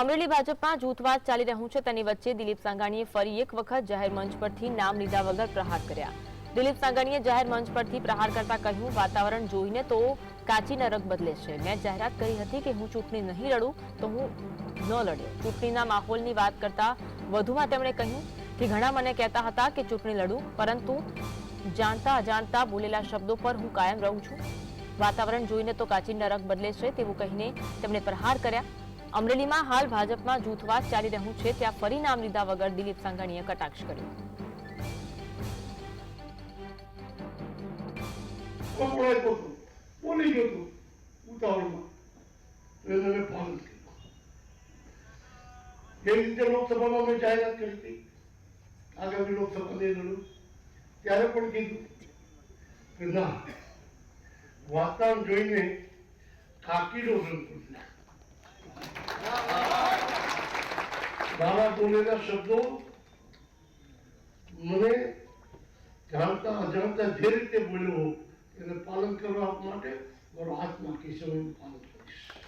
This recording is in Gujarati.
અમરેલી ભાજપમાં જૂથવાદ ચાલી રહ્યું છે. તેની વચ્ચે દિલીપ સાંગાણીએ ફરી એક વખત જાહેર મંચ પરથી નામ લીધા વગર પ્રહાર કર્યા. દિલીપ સાંગાણીએ જાહેર મંચ પરથી પ્રહાર કરતા કહ્યું, વાતાવરણ જોઈને તો કાચી નરક બદલે છે. મેં જાહેરાત કરી હતી કે હું ચૂંટણી નહીં લડું, તો હું ન લડ્યો. ચૂંટણીના માહોલની વાત કરતા વધુમાં તેમણે કહ્યું કે, ઘણા મને કહેતા હતા કે ચૂંટણી લડું, પરંતુ જાણતા અજાણતા બોલેલા શબ્દો પર હું કાયમ રહું છું. વાતાવરણ જોઈને તો કાચી નરક બદલે છે તેવું કહીને તેમણે પ્રહાર કર્યા. અમરેલીમાં હાલ ભાજપમાં જૂથવાદ ચાલી રહ્યું છે, ત્યાં ફરી નામ લીધા વગર દિલીપ સાંઘાણીએ કટાક્ષ કર્યો. જે રીતે લોકસભામાં મેં જાહેરાત કરી હતી, આગામી લોકસભાની લડું, ત્યારે પણ કીધું કે ના, વાતાવરણ જોઈને કાકીનો રંગ બદલાય મારા ટોલેના શબ્દો મને જાણતા અજાણતા જે રીતે બોલ્યો એને પાલન કરવા માટે મારો હાથ નાખીશ પાલન કરીશ